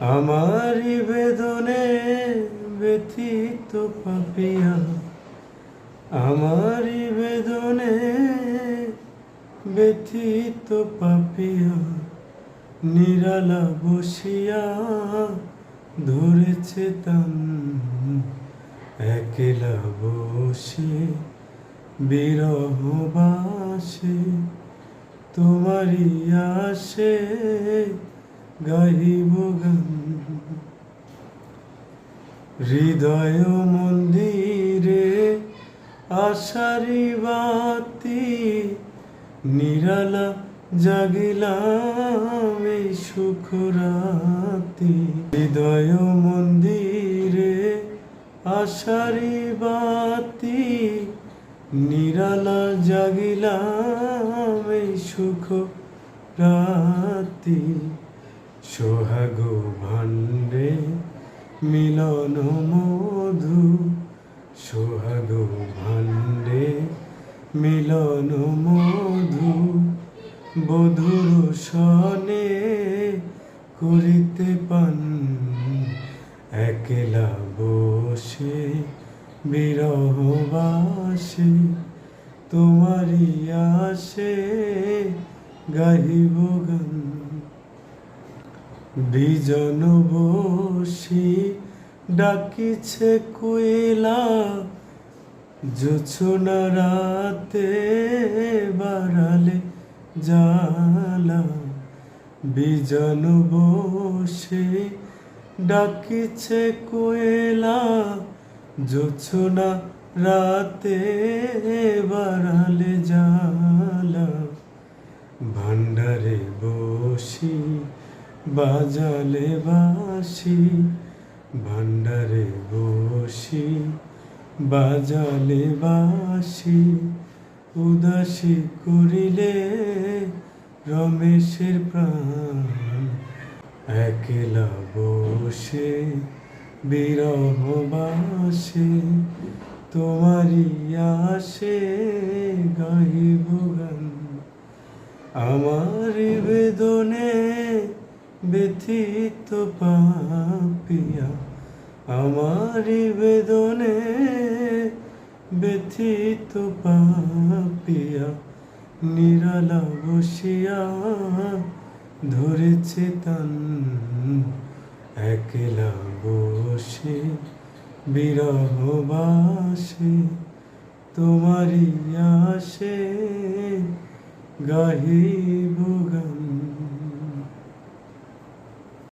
আমারি বেদনে ব্যথিত পাপিয়া। আমারি বেদনে ব্যথিত পাপিয়া। নিরালা বসিয়া ধরেছে তান। একলা বসে বিরহ বাসে, তোমারই আসে গাহিব গান হৃদয় মন্দিরে আশারি বাতি নিরালা জাগিলাম এই সুখ রাতি হৃদয় মন্দিরে আশারি বাতি নিরালা জাগিলাম এই সুখ রাতি সোহাগ ভাণ্ডে মিলন মধু। সোহাগ ভাণ্ডে মিলন মধু। বধুর সনে করিতে পান। একলা বসে বিরহ বাসে, তোমারই আসে গাহিব গান। বিজন বসি ডাকিছে কোয়েলা জোছনা রাতে বাড়ালে জালা বিজন বসে ডাকিছে কোয়েলা জোছনা রাতে বাড়ালে জালা ভান্ডারে বসি বাজালে বাসি ভান্ডারে বসি, বাজালে বাসি, উদাসী করিলে রমেশের প্রাণ। একলা বসে, বিরহ বাসে, তোমারই আসে গাহিব গান। আমার বেদনে ব্যথিত পাপিয়া, আমার বেদনে ব্যথিত পাপিয়া, নিরালা বসিয়া ধরেছে তান, একলা বসে বিরহ বাসে তোমারই আসে গান